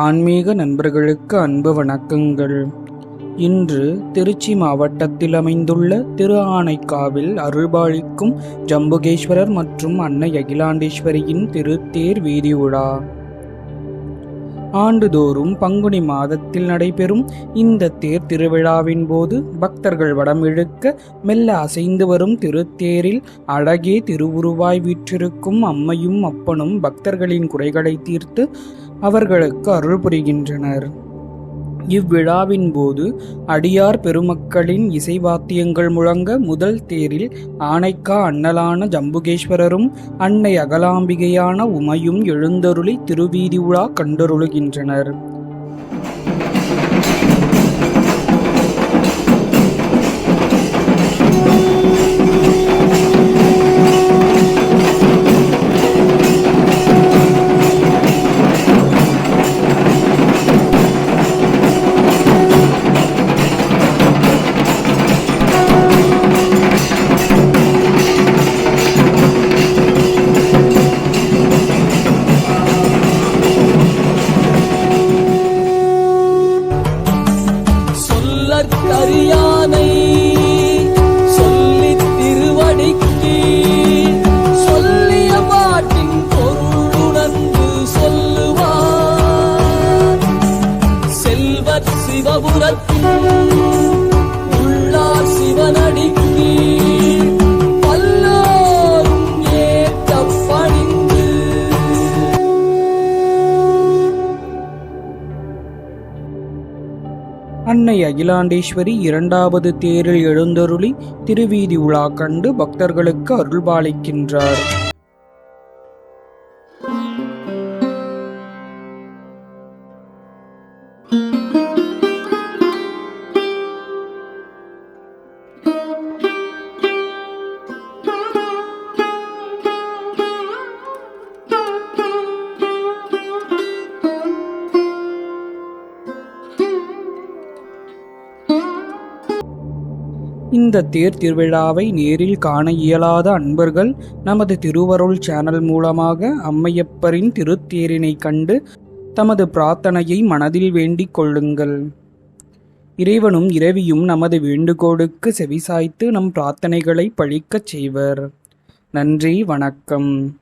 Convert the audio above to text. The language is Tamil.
ஆன்மீக நண்பர்களுக்கு அன்பு வணக்கங்கள். இன்று திருச்சி மாவட்டத்தில் அமைந்துள்ள திரு ஆனைக்காவில் அருள்பாளிக்கும் ஜம்புகேஸ்வரர் மற்றும் அன்னை அகிலாண்டேஸ்வரியின் திருத்தேர் வீதி உலா. ஆண்டுதோறும் பங்குனி மாதத்தில் நடைபெறும் இந்த தேர் திருவிழாவின் போது பக்தர்கள் வடம் இழுக்க மெல்ல அசைந்து வரும் திருத்தேரில் அழகே திருவுருவாய் வீற்றிருக்கும் அம்மையும் அப்பனும் பக்தர்களின் குறைகளை தீர்த்து அவர்களுக்கு அருள் புரிகின்றனர். இவ்விழாவின் போது அடியார் பெருமக்களின் இசைவாத்தியங்கள் முழங்க முதல் தேரில் ஆனைக்கா அண்ணலான ஜம்புகேஸ்வரரும் அன்னை அகலாம்பிகையான உமையும் எழுந்தருளி திருவீதி உலா கண்டருளுகின்றனர். உள்ளார் பணிந்து அன்னை அகிலாண்டேஸ்வரி இரண்டாவது தேரில் எழுந்தருளி திருவீதி உலா கண்டு பக்தர்களுக்கு அருள்பாலிக்கின்றார். இந்த தேர் திருவிழாவை நேரில் காண இயலாத அன்பர்கள் நமது திருவருள் சேனல் மூலமாக அம்மையப்பரின் திருத்தேரினை கண்டு தமது பிரார்த்தனையை மனதில் வேண்டிக் கொள்ளுங்கள். இறைவனும் இரவியும் நமது வேண்டுகோளுக்கு செவிசாய்த்து நம் பிரார்த்தனைகளை பழிக்கச் செய்வர். நன்றி வணக்கம்.